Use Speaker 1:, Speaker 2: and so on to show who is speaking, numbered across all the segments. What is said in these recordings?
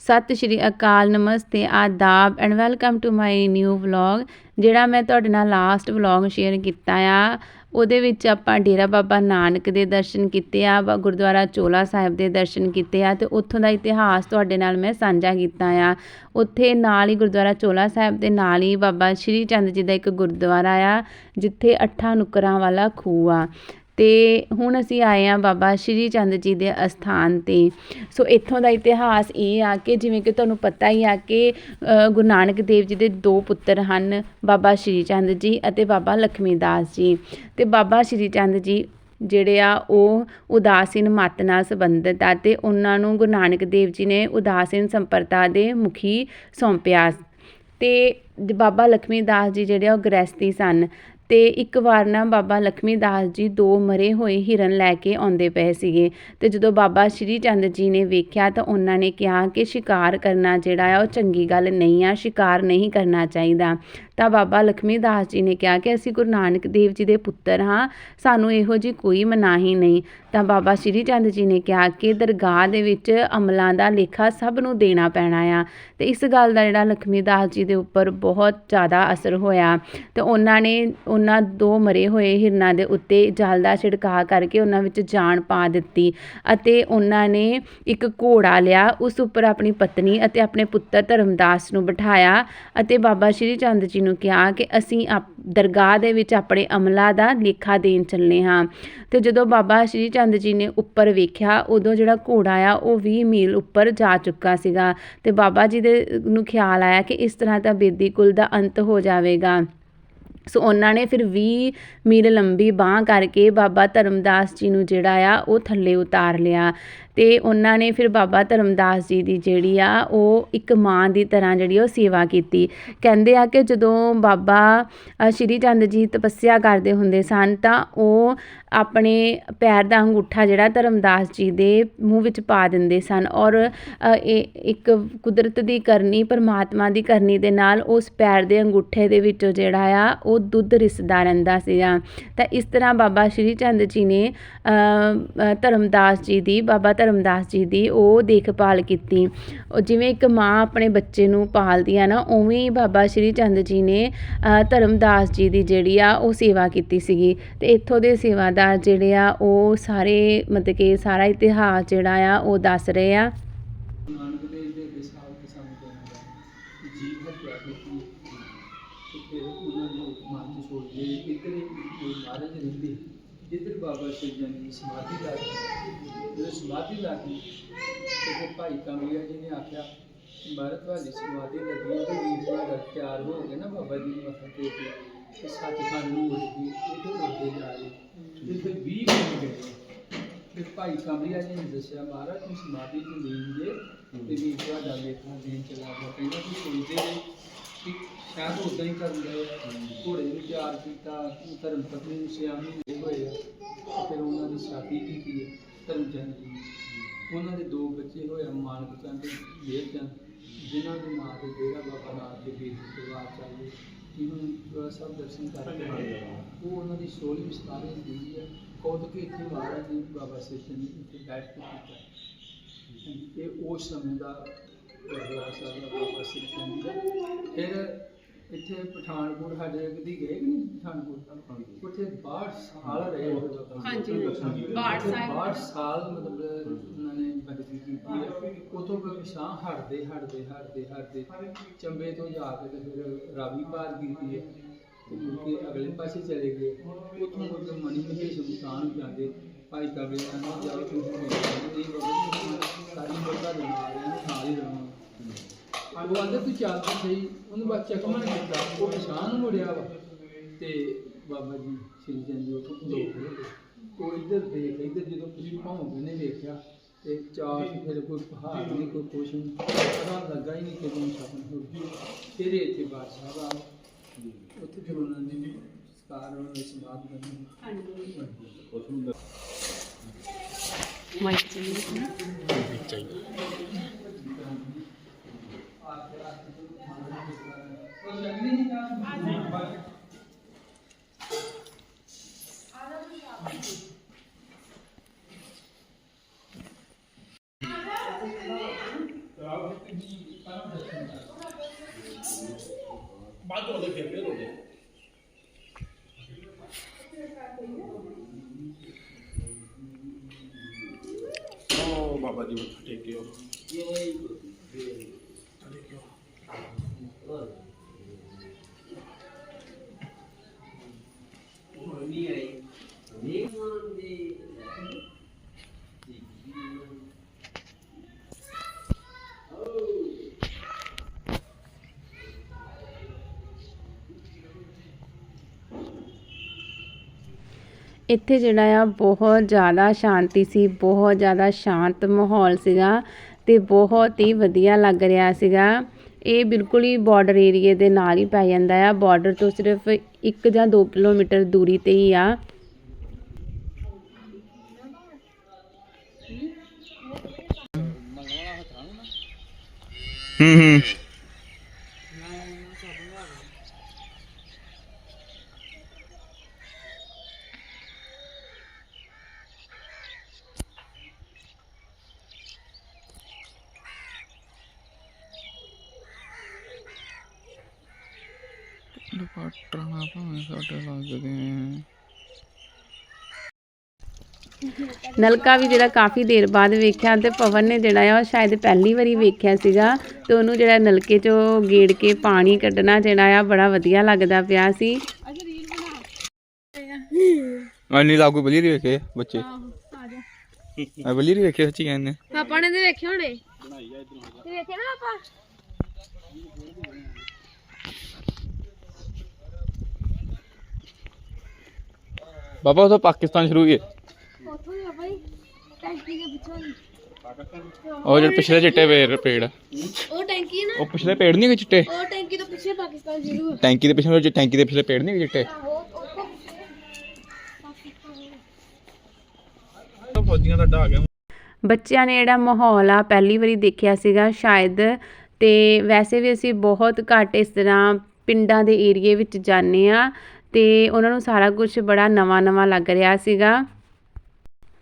Speaker 1: Sat Sri Akal, namaste, adaab and welcome to my new vlog ਜਿਹੜਾ ਮੈਂ ਤੁਹਾਡੇ ਨਾਲ ਲਾਸਟ ਵਲੌਗ ਸ਼ੇਅਰ ਕੀਤਾ ਆ। ਉਹਦੇ ਵਿੱਚ ਆਪਾਂ ਡੇਰਾ ਬਾਬਾ ਨਾਨਕ ਦੇ ਦਰਸ਼ਨ ਕੀਤੇ ਆ, ਬ- ਗੁਰਦੁਆਰਾ ਚੋਲਾ ਸਾਹਿਬ ਦੇ ਦਰਸ਼ਨ ਕੀਤੇ ਆ, ਤੇ ਉੱਥੋਂ ਦਾ ਇਤਿਹਾਸ ਤੁਹਾਡੇ ਨਾਲ ਮੈਂ ਸਾਂਝਾ ਕੀਤਾ ਆ। ਉੱਥੇ ਨਾਲ ਹੀ ਗੁਰਦੁਆਰਾ ਚੋਲਾ ਸਾਹਿਬ ਦੇ ਨਾਲ ਹੀ ਬਾਬਾ ਸ਼੍ਰੀ ਚੰਦ ਜੀ ਦਾ ਇੱਕ ਗੁਰਦੁਆਰਾ ਆ, ਜਿੱਥੇ ਅੱਠਾਂ ਨੁੱਕਰਾਂ ਵਾਲਾ ਖੂਹ ਆ। ਅਤੇ ਹੁਣ ਅਸੀਂ ਆਏ ਹਾਂ ਬਾਬਾ ਸ਼੍ਰੀ ਚੰਦ ਜੀ ਦੇ ਅਸਥਾਨ ਤੇ। ਸੋ ਇੱਥੋਂ ਦਾ ਇਤਿਹਾਸ ਇਹ ਆ ਕਿ ਜਿਵੇਂ ਕਿ ਤੁਹਾਨੂੰ ਪਤਾ ਹੀ ਆ ਕਿ ਗੁਰੂ ਨਾਨਕ ਦੇਵ ਜੀ ਦੇ ਦੋ ਪੁੱਤਰ ਹਨ, ਬਾਬਾ ਸ਼੍ਰੀ ਚੰਦ ਜੀ ਅਤੇ ਬਾਬਾ ਲਖਮੀ ਦਾਸ ਜੀ। ਅਤੇ ਬਾਬਾ ਸ਼੍ਰੀ ਚੰਦ ਜੀ ਜਿਹੜੇ ਆ, ਉਹ ਉਦਾਸੀਨ ਮੱਤ ਨਾਲ ਸੰਬੰਧਿਤ ਆ ਅਤੇ ਉਹਨਾਂ ਨੂੰ ਗੁਰੂ ਨਾਨਕ ਦੇਵ ਜੀ ਨੇ ਉਦਾਸੀਨ ਸੰਪਰਦਾ ਦੇ ਮੁਖੀ ਸੌਂਪਿਆ। ਅਤੇ ਬਾਬਾ ਲਖਮੀ ਦਾਸ ਜੀ ਜਿਹੜੇ ਆ, ਉਹ ਗ੍ਰਸਤੀ ਸਨ। ਅਤੇ ਇੱਕ ਵਾਰ ਨਾ ਬਾਬਾ ਲਖਮੀ ਦਾਸ ਜੀ ਦੋ ਮਰੇ ਹੋਏ ਹਿਰਨ ਲੈ ਕੇ ਆਉਂਦੇ ਪਏ ਸੀਗੇ। ਅਤੇ ਜਦੋਂ ਬਾਬਾ ਸ਼੍ਰੀ ਚੰਦ ਜੀ ਨੇ ਵੇਖਿਆ ਤਾਂ ਉਹਨਾਂ ਨੇ ਕਿਹਾ ਕਿ ਸ਼ਿਕਾਰ ਕਰਨਾ ਜਿਹੜਾ ਆ ਉਹ ਚੰਗੀ ਗੱਲ ਨਹੀਂ ਆ, ਸ਼ਿਕਾਰ ਨਹੀਂ ਕਰਨਾ ਚਾਹੀਦਾ। ਤਾਂ ਬਾਬਾ ਲਖਮੀ ਦਾਸ ਜੀ ਨੇ ਕਿਹਾ ਕਿ ਅਸੀਂ ਗੁਰੂ ਨਾਨਕ ਦੇਵ ਜੀ ਦੇ ਪੁੱਤਰ ਹਾਂ, ਸਾਨੂੰ ਇਹੋ ਜੀ ਕੋਈ ਮਨਾਹੀ ਨਹੀਂ। ਤਾਂ ਬਾਬਾ ਸ਼੍ਰੀ ਚੰਦ ਜੀ ਨੇ ਕਿਹਾ ਕਿ ਦਰਗਾਹ ਦੇ ਵਿੱਚ ਅਮਲਾਂ ਦਾ ਲੇਖਾ ਸਭ ਨੂੰ ਦੇਣਾ ਪੈਣਾ ਆ। ਤੇ ਇਸ ਗੱਲ ਦਾ ਜਿਹੜਾ ਲਖਮੀ ਦਾਸ ਜੀ ਦੇ ਉੱਪਰ ਬਹੁਤ ਜ਼ਿਆਦਾ ਅਸਰ ਹੋਇਆ। ਤੇ ਉਹਨਾਂ ਨੇ, ਉਹਨਾਂ ਦੋ ਮਰੇ ਹੋਏ ਹਿਰਨਾਂ ਦੇ ਉੱਤੇ ਜਲ ਦਾ ਛਿੜਕਾਅ ਕਰਕੇ ਉਹਨਾਂ ਵਿੱਚ ਜਾਨ ਪਾ ਦਿੱਤੀ ਅਤੇ ਉਹਨਾਂ ਨੇ ਇੱਕ ਘੋੜਾ ਲਿਆ, ਉਸ ਉੱਪਰ ਆਪਣੀ ਪਤਨੀ ਅਤੇ ਆਪਣੇ ਪੁੱਤਰ ਧਰਮਦਾਸ ਨੂੰ ਬਿਠਾਇਆ ਅਤੇ ਬਾਬਾ ਸ਼੍ਰੀ ਚੰਦ ਜੀ ਨੂੰ ਕਿਹਾ ਕਿ ਅਸੀਂ ਦਰਗਾਹ ਦੇ ਵਿੱਚ ਆਪਣੇ ਅਮਲਾ ਦਾ ਲੇਖਾ ਦੇਣ ਚੱਲੇ ਹਾਂ। ਤੇ ਜਦੋਂ ਬਾਬਾ ਸ਼੍ਰੀ ਚੰਦ ਜੀ ਨੇ ਉੱਪਰ ਵੇਖਿਆ, ਉਦੋਂ ਜਿਹੜਾ ਘੋੜਾ ਆ, ਉਹ 20 ਮੀਲ ਉੱਪਰ ਜਾ ਚੁੱਕਾ ਸੀਗਾ। ਤੇ ਬਾਬਾ ਜੀ ਦੇ ਨੂੰ ਖਿਆਲ ਆਇਆ ਕਿ ਇਸ ਤਰ੍ਹਾਂ ਤਾਂ ਬੇਦੀ ਕੁਲ ਦਾ ਅੰਤ ਹੋ ਜਾਵੇਗਾ। ਸੋ ਉਹਨਾਂ ਨੇ ਫਿਰ 20 ਮੀਲ ਲੰਬੀ ਬਾਹ ਕਰਕੇ ਬਾਬਾ ਧਰਮਦਾਸ ਜੀ ਨੂੰ ਜਿਹੜਾ ਆ, ਉਹ ਥੱਲੇ ਉਤਾਰ ਲਿਆ। ਅਤੇ ਉਹਨਾਂ ਨੇ ਫਿਰ ਬਾਬਾ ਧਰਮਦਾਸ ਜੀ ਦੀ ਜਿਹੜੀ ਆ, ਉਹ ਇੱਕ ਮਾਂ ਦੀ ਤਰ੍ਹਾਂ ਜਿਹੜੀ ਉਹ ਸੇਵਾ ਕੀਤੀ। ਕਹਿੰਦੇ ਆ ਕਿ ਜਦੋਂ ਬਾਬਾ ਸ਼੍ਰੀ ਚੰਦ ਜੀ ਤਪੱਸਿਆ ਕਰਦੇ ਹੁੰਦੇ ਸਨ, ਤਾਂ ਉਹ ਆਪਣੇ ਪੈਰ ਦਾ ਅੰਗੂਠਾ ਜਿਹੜਾ ਧਰਮਦਾਸ ਜੀ ਦੇ ਮੂੰਹ ਵਿੱਚ ਪਾ ਦਿੰਦੇ ਸਨ ਔਰ ਇਹ ਇੱਕ ਕੁਦਰਤ ਦੀ ਕਰਨੀ, ਪਰਮਾਤਮਾ ਦੀ ਕਰਨੀ ਦੇ ਨਾਲ ਉਸ ਪੈਰ ਦੇ ਅੰਗੂਠੇ ਦੇ ਵਿੱਚੋਂ ਜਿਹੜਾ ਆ, ਉਹ ਦੁੱਧ ਰਿਸਦਾ ਰਹਿੰਦਾ ਸੀਗਾ। ਤਾਂ ਇਸ ਤਰ੍ਹਾਂ ਬਾਬਾ ਸ਼੍ਰੀ ਚੰਦ ਜੀ ਨੇ ਧਰਮਦਾਸ ਜੀ ਦੀ, ਬਾਬਾ ਧਰਮਦਾਸ ਜੀ ਦੀ ਉਹ ਦੇਖਭਾਲ ਕੀਤੀ। ਜਿਵੇਂ ਇੱਕ ਮਾਂ ਆਪਣੇ ਬੱਚੇ ਨੂੰ ਪਾਲਦੀ ਆ ਨਾ, ਉਵੇਂ ਹੀ ਬਾਬਾ ਸ਼੍ਰੀ ਚੰਦ ਜੀ ਨੇ ਧਰਮਦਾਸ ਜੀ ਦੀ ਜਿਹੜੀ ਆ ਉਹ ਸੇਵਾ ਕੀਤੀ ਸੀਗੀ। ਤੇ ਇੱਥੋਂ ਦੇ ਸੇਵਾਦਾਰ ਜਿਹੜੇ ਆ, ਉਹ ਸਾਰੇ ਮਤਲਬ ਕਿ ਸਾਰਾ ਇਤਿਹਾਸ ਜਿਹੜਾ ਆ, ਉਹ ਦੱਸ ਰਹੇ ਆ।
Speaker 2: ਉਹਨਾਂ ਨੂੰ ਮਨ ਸੋਚ ਲਈ ਇੱਧਰ ਮਹਾਰਾਜ ਰਹਿੰਦੇ ਜਿੱਧਰ ਬਾਬਾ ਸ਼੍ਰੀ ਚੰਦ ਦੀ ਸਮਾਧੀ ਲਾ ਦਿੱਤੀ ਜਦੋਂ ਸਮਾਧੀ ਲਾ ਦਿੱਤੀ ਤੇ ਫਿਰ ਭਾਈ ਕਮਲੀਆ ਜੀ ਨੇ ਆਖਿਆ ਭਾਰਤ ਵਾਲੀ ਸਮਾਧੀ ਲੱਗੀ ਹੈ ਤੇ ਵੀਰ ਤੁਹਾਡਾ ਤਿਆਰ ਹੋ ਗਏ ਨਾ ਬਾਬਾ ਜੀ ਨੂੰ ਮੱਥਾ ਟੇਕ ਕੇ ਤੇ ਸੱਚਖੰਡ ਨੂੰ ਉੱਠ ਗਈ ਇਹ ਤੇ ਉੱਠਦੇ ਜਾ ਰਹੇ ਤੇ ਫਿਰ 20 ਮਿੰਟ ਗਏ ਫਿਰ ਭਾਈ ਕਮਲੀਆ ਜੀ ਨੇ ਦੱਸਿਆ ਮਹਾਰਾਜ ਤੁਸੀਂ ਸਮਾਧੀ ਚ ਲੀਨ ਜੇ ਤੇ ਵੀ ਤੁਹਾਡਾ ਲੇਖਾ ਦੇਣ ਚਲਾ ਗਿਆ ਪਹਿਲਾਂ ਤੁਸੀਂ ਸੋਚਦੇ ਉਦਾਂ ਹੀ ਕਰਨ ਗਏ ਘੋੜੇ ਨੂੰ ਤਿਆਰ ਕੀਤਾ ਧਰਮ ਪਤਨੀ ਨੂੰ ਸਿਆਮੀ ਦੇ ਹੋਏ ਆ। ਫਿਰ ਉਹਨਾਂ ਦੀ ਸ਼ਾਦੀ ਕੀਤੀ ਹੈ ਧਰਮ ਚੰਦ ਜੀ ਨੇ। ਉਹਨਾਂ ਦੇ ਦੋ ਬੱਚੇ ਹੋਏ ਆ, ਮਾਨਕ ਚੰਦ ਤੇ ਮੇਰ ਚੰਦ ਜਿਨ੍ਹਾਂ ਦੇ ਨਾਂ ਤੇ ਡੇਰਾ ਬਾਬਾ ਨਾਨਕ ਦੇ ਵੀਰ ਪਰਿਵਾਰ ਚੱਲਦੇ ਜਿਹਨੂੰ ਸਭ ਦਰਸ਼ਨ ਕਰਕੇ ਆਏ। ਉਹ ਉਹਨਾਂ ਦੀ 16ਵੀਂ 17ਵੀਂ ਦੀ ਹੈ ਕੌਦ ਕਿ ਇੱਥੇ ਮਹਾਰਾਜ ਜੀ ਬਾਬਾ ਸੇਸ਼ਨ ਜੀ ਇੱਥੇ ਬੈਠ ਕੇ ਕੀਤਾ ਇਹ ਉਸ ਸਮੇਂ ਦਾ ਗੁਰਦੁਆਰਾ ਸਾਹਿਬ ਦਾ ਬਾਬਾ ਸੇਸ਼ਨ ਜੀ ਦਾ ਫਿਰ ਇੱਥੇ ਪਠਾਨਕੋਟ ਸਾਡੇ ਕਦੀ ਗਏ ਕਿ ਨਹੀਂ ਪਠਾਨਕੋਟ? ਉੱਥੇ 62 ਸਾਲ ਰਹੇ
Speaker 1: ਹਾਂਜੀ,
Speaker 2: ਉੱਥੇ
Speaker 1: 62 ਸਾਲ।
Speaker 2: 62 ਸਾਲ। ਮਤਲਬ ਉਹਨਾਂ ਨੇ ਬੰਦਗੀ ਕੀਤੀ ਹੈ ਉਤੋਂ ਫਿਰ ਸ਼ਾਹ ਹਟਦੇ ਹਟਦੇ ਹਟਦੇ ਹਟਦੇ। ਚੰਬੇ ਤੋਂ ਜਾ ਕੇ ਤੇ ਫਿਰ ਰਾਵੀ ਪਾਰ ਕੀਤੀ ਹੈ ਤੇ ਮੁੜ ਕੇ ਅਗਲੇ ਪਾਸੇ ਚਲੇ ਗਏ। ਉੱਥੋਂ ਮੁੜ ਕੇ ਮਣੀ ਮਹੇਸ਼ ਨੂੰ ਜਾਂਦੇ। ਭਾਈ ਕਾਬਲੇ ਨਾਲ। ਜਾਓ ਤੁਸੀਂ ਸਾਰੀ ਮੋਟਾ ਦੇ ਨਾਲ ਨਾਲ ਹੀ ਰਹਾਂਗੇ ਉਹ ਆਂਦੇ ਤੂੰ ਚੱਲ ਤਾਂ ਸਹੀ ਉਹਨੂੰ ਬਸ ਚੱਕਮਾ ਨਹੀਂ ਕੀਤਾ ਉਹ ਪਛਾਣ ਮੁੜਿਆ ਵਾ। ਤੇ ਬਾਬਾ ਜੀ ਸ਼੍ਰੀ ਚੰਦ ਜੀ ਉੱਥੋਂ ਲੋਕ ਉਹ ਇੱਧਰ ਦੇਖ ਇੱਧਰ ਜਦੋਂ ਤੁਸੀਂ ਭੌਂਕੇ ਨੇ ਵੇਖਿਆ ਤੇ ਚਾਰ ਫਿਰ ਕੋਈ ਪਹਾੜ ਨਹੀਂ ਕੋਈ ਕੁਛ ਨਹੀਂ। ਪਤਾ ਲੱਗਾ ਹੀ ਨਹੀਂ ਕਿ ਕਦੋਂ ਸ਼ਾਮ ਹੋ ਗਈ ਫਿਰ ਇੱਥੇ ਬਾਦਸ਼ਾਹ ਆ ਉੱਥੇ ਫਿਰ ਉਹਨਾਂ ਨੇ ਸਕਾਰ ਉਹਨਾਂ ਨੇ ਸਮਾਧ ਕਰਨੀ
Speaker 3: ਬਾਅਦ ਉਹਦੇ ਫੇਰ ਫੇਰ ਹੋ ਗਿਆ ਓ ਬਾਬਾ ਜੀ ਫਟੇ ਕਿਉਂ ਇਹ
Speaker 1: ਇੱਥੇ ਜਿਹੜਾ ਆ ਬਹੁਤ ਜ਼ਿਆਦਾ ਸ਼ਾਂਤੀ ਸੀ ਬਹੁਤ ਜ਼ਿਆਦਾ ਸ਼ਾਂਤ ਮਾਹੌਲ ਸੀਗਾ। ਤੇ ਬਹੁਤ ਹੀ ਵਧੀਆ ਲੱਗ ਰਿਹਾ ਸੀਗਾ। ਇਹ ਬਿਲਕੁਲ ਹੀ ਬਾਰਡਰ ਏਰੀਏ ਦੇ ਨਾਲ ਹੀ ਪੈ ਜਾਂਦਾ ਆ। ਬਾਰਡਰ ਤੋਂ ਸਿਰਫ ਇੱਕ ਜਾਂ ਦੋ ਕਿਲੋਮੀਟਰ ਦੂਰੀ ਤੇ ਹੀ ਆ।
Speaker 4: ਹੂੰ ਹੂੰ। ਦੁਪੱਟਾ ਨਾ ਭਾਵੇਂ ਸਾਡੇ ਲੱਗਦੇ ਆ।
Speaker 1: ਨਲਕਾ ਵੀ ਜਿਹੜਾ ਕਾਫੀ ਦੇਰ ਬਾਅਦ ਵੇਖਿਆ ਤੇ ਪਵਨ ਨੇ ਜਿਹੜਾ ਆ ਉਹ ਸ਼ਾਇਦ ਪਹਿਲੀ ਵਾਰੀ ਵੇਖਿਆ ਸੀਗਾ ਤੇ ਉਹਨੂੰ ਜਿਹੜਾ ਨਲਕੇ 'ਚੋਂ ਗੇੜ ਕੇ ਪਾਣੀ ਕੱਢਣਾ ਜਿਹੜਾ ਆ ਬੜਾ ਵਧੀਆ ਲੱਗਦਾ ਪਿਆ ਸੀ।
Speaker 4: ਅਨੀ ਲਾਗੂ ਬਲੀ ਰੀ ਵੇਖੇ ਬੱਚੇ। ਆ ਬਲੀ ਰੀ ਵੇਖੇ ਸੱਚੀ ਕਹਿੰਦੇ
Speaker 5: ਪਾਪਾ ਨੇ ਤੇ ਵੇਖੇ ਹੋਣੇ? ਤੇ ਵੇਖੇ ਨਾ ਪਾਪਾ?
Speaker 4: ਬਾਬਾ ਉਹ ਤਾਂ ਪਾਕਿਸਤਾਨ ਸ਼ੁਰੂ ਹੀ ਹੈ
Speaker 5: ਉੱਥੋਂ ਹੀ ਪਾਪਾ ਜੀ ਟੈਂਕੀ ਦੇ ਪਿੱਛੋਂ ਦੀ
Speaker 4: ਉਹ ਜਿਹੜੇ ਪਿਛਲੇ ਚਿੱਟੇ ਪੇੜ ਪੇੜ।
Speaker 5: ਉਹ ਟੈਂਕੀ ਹੈ ਨਾ।
Speaker 4: ਉਹ ਪਿਛਲੇ ਪੇੜ ਨਹੀਂ ਹੈਗੇ ਚਿੱਟੇ?
Speaker 5: ਉਹ ਟੈਂਕੀ ਤੋਂ ਪਿੱਛੇ ਪਾਕਿਸਤਾਨ ਸ਼ੁਰੂ ਹੈ
Speaker 4: ਟੈਂਕੀ ਦੇ ਪਿਛਲੇ ਜਿਹੜੇ ਟੈਂਕੀ ਦੇ ਪਿਛਲੇ ਪੇੜ ਨਹੀਂ ਹੈਗੇ ਚਿੱਟੇ?
Speaker 5: ਆਹੋ ਉਹ ਤੋਂ ਪਿੱਛੇ ਪਾਕਿਸਤਾਨ
Speaker 3: ਫੌਜੀਆਂ ਦਾ ਗਿਆ
Speaker 1: ਬੱਚਿਆਂ ਨੇ ਜਿਹੜਾ ਮਾਹੌਲ ਆ ਪਹਿਲੀ ਵਾਰੀ ਦੇਖਿਆ ਸੀਗਾ ਸ਼ਾਇਦ। ਤੇ ਵੈਸੇ ਵੀ ਅਸੀਂ ਬਹੁਤ ਘੱਟ ਇਸ ਤਰ੍ਹਾਂ ਪਿੰਡਾਂ ਦੇ ਏਰੀਏ ਵਿੱਚ ਜਾਂਦੇ ਆ ਤੇ ਉਹਨਾਂ ਨੂੰ ਸਾਰਾ ਕੁਝ ਬੜਾ ਨਵਾਂ-ਨਵਾਂ ਲੱਗ ਰਿਹਾ ਸੀਗਾ।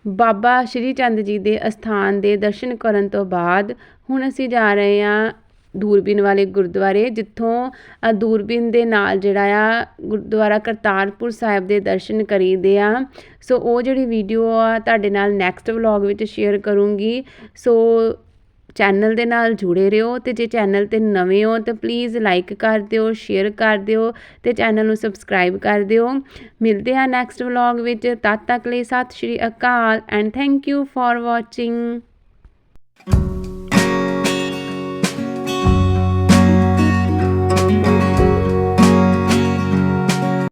Speaker 1: ਬਾਬਾ ਸ਼੍ਰੀ ਚੰਦ ਜੀ ਦੇ ਅਸਥਾਨ ਦੇ ਦਰਸ਼ਨ ਕਰਨ ਤੋਂ ਬਾਅਦ ਹੁਣ ਅਸੀਂ ਜਾ ਰਹੇ ਹਾਂ ਦੂਰਬੀਨ ਵਾਲੇ ਗੁਰਦੁਆਰੇ, ਜਿੱਥੋਂ ਦੂਰਬੀਨ ਦੇ ਨਾਲ ਜਿਹੜਾ ਆ ਗੁਰਦੁਆਰਾ ਕਰਤਾਰਪੁਰ ਸਾਹਿਬ ਦੇ ਦਰਸ਼ਨ ਕਰੀਦੇ ਆ। ਸੋ ਉਹ ਜਿਹੜੀ ਵੀਡੀਓ ਆ ਤੁਹਾਡੇ ਨਾਲ ਨੈਕਸਟ ਵਲੌਗ ਵਿੱਚ ਸ਼ੇਅਰ ਕਰੂੰਗੀ। ਸੋ ਚੈਨਲ ਦੇ ਨਾਲ ਜੁੜੇ ਰਹੋ ਅਤੇ ਜੇ ਚੈਨਲ ਤੇ ਨਵੇਂ ਹੋ ਤਾਂ ਪਲੀਜ਼ ਲਾਈਕ ਕਰ ਦਿਓ ਸ਼ੇਅਰ ਕਰ ਦਿਓ ਅਤੇ ਚੈਨਲ ਨੂੰ ਸਬਸਕ੍ਰਾਈਬ ਕਰ ਦਿਓ। ਮਿਲਦੇ ਹਾਂ ਨੈਕਸਟ ਵਲੌਗ ਵਿੱਚ। ਤਦ ਤੱਕ ਲਈ Sat Sri Akal and thank you for watching